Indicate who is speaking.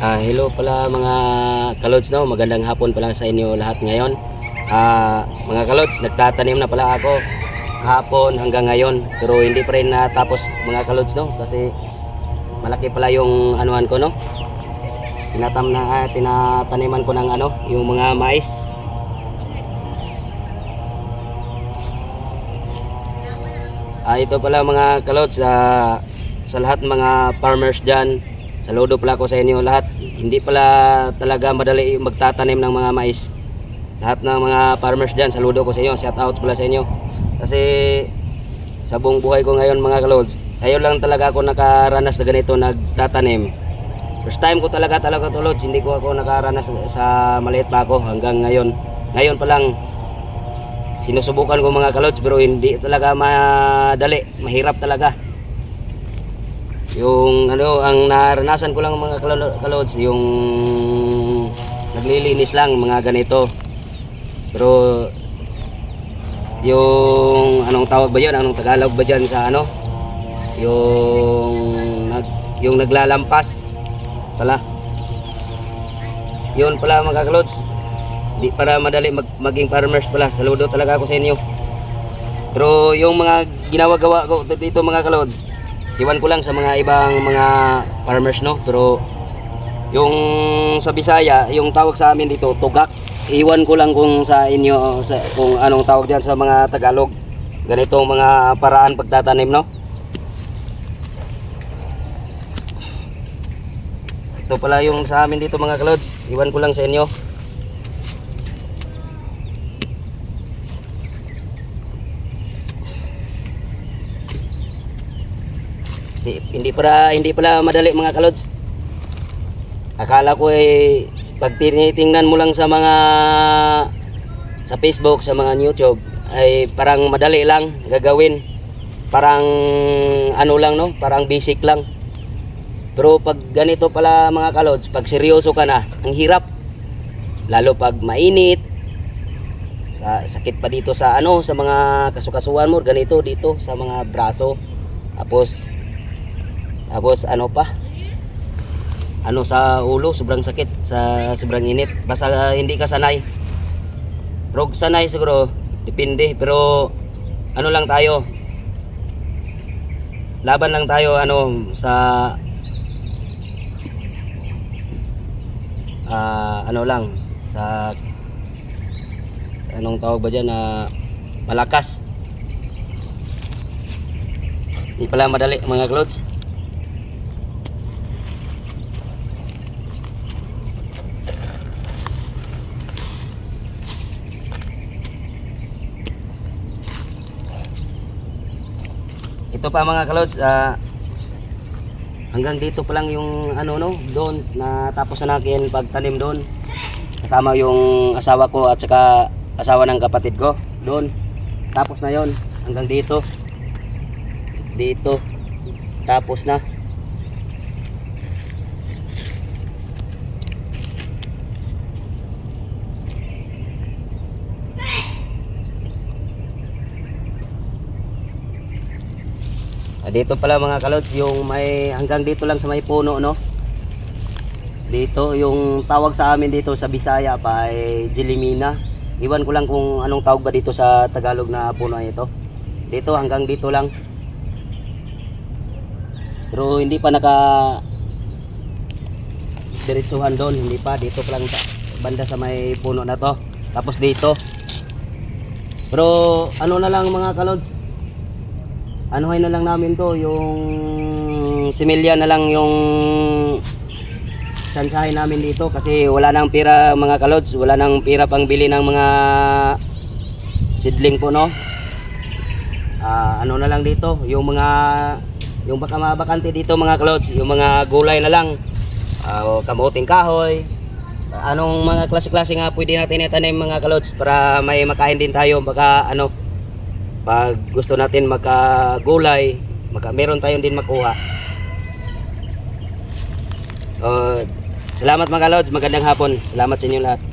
Speaker 1: Ah, hello pala mga kalods no, magandang hapon pala sa inyo lahat ngayon. Ah, mga kalods, nagtatanim na pala ako hapon hanggang ngayon, pero hindi pa rin natapos mga kalods no kasi malaki pala yung anuhan ko no. Tinatam na ah, tinataniman ko ng ano, yung mga mais. Ah, ito pala mga kalods, ah, sa lahat mga farmers dyan, saludo pala ako sa inyo lahat. Hindi pala talaga madali magtatanim ng mga mais. Lahat ng mga farmers dyan, saludo ko sa inyo, shout out pala sa inyo. Kasi sa buong buhay ko ngayon mga kalods, ngayon lang talaga ako nakaranas na ganito nagtatanim. First time ko talaga talaga to hindi ko ako nakaranas sa maliit pa ako hanggang ngayon. Ngayon pa lang sinusubukan ko mga kalods pero hindi talaga madali, mahirap talaga. Yung ano, ang naranasan ko lang mga kalo- kalods, yung naglilinis lang mga ganito. Pero yung anong tawag ba 'yan? Anong Tagalog ba diyan sa ano? Yung nag yung naglalampas pala. Yun pala mga kalods. Di para madali mag, maging farmers pala. Saludo talaga ako sa inyo. Pero yung mga ginawa-gawa ko dito mga kalods, iwan ko lang sa mga ibang mga farmers no. Pero yung sa Bisaya, yung tawag sa amin dito, tugak. Iwan ko lang kung sa inyo, sa, kung anong tawag diyan sa mga Tagalog. Ganitong mga paraan pagtatanim no. Ito pala yung sa amin dito mga kalods. Iwan ko lang sa inyo. Hindi, hindi para hindi pala madali mga kalods. Akala ko eh pag tinitingnan mo lang sa mga sa Facebook, sa mga YouTube ay parang madali lang gagawin. Parang ano lang no, parang basic lang. Pero pag ganito pala mga kalods, pag seryoso ka na, ang hirap. Lalo pag mainit, sa sakit pa dito sa ano, sa mga kasukasuan mo, ganito dito sa mga braso. Tapos tapos ano pa? Ano sa ulo, sobrang sakit sa sobrang init. Basta hindi ka sanay. Pero sanay siguro, depende. Pero ano lang tayo, laban lang tayo ano sa ah, ano lang sa anong tawag ba dyan na malakas hindi pala madali mga clothes ito pa mga kalods ah, hanggang dito pa lang yung ano no doon na tapos na natin pagtanim doon. Kasama yung asawa ko at saka asawa ng kapatid ko doon. Tapos na yon hanggang dito. Dito. Tapos na dito pala mga kalods, yung may hanggang dito lang sa may puno no. Dito yung tawag sa amin dito sa Bisaya pa ay Jilimina. Iwan ko lang kung anong tawag ba dito sa Tagalog na puno ito. Dito hanggang dito lang. Pero hindi pa naka diretsuhan doon, hindi pa dito pa lang banda sa may puno na to. Tapos dito. Pero ano na lang mga kalods, anuhin na lang namin to yung similya na lang yung sansahin namin dito kasi wala nang pira mga kalods. Wala nang pira pang bili ng mga seedling po no? Ah, ano na lang dito yung mga yung baka mabakante dito mga kalods yung mga gulay na lang. Ah, o kamuting kahoy. Anong mga klase-klase nga pwede natin itanim mga kalods para may makain din tayo. Baka ano pag gusto natin magkagulay, magka, meron tayong din makuha. Uh, salamat mga lods, magandang hapon. Salamat sa inyo lahat.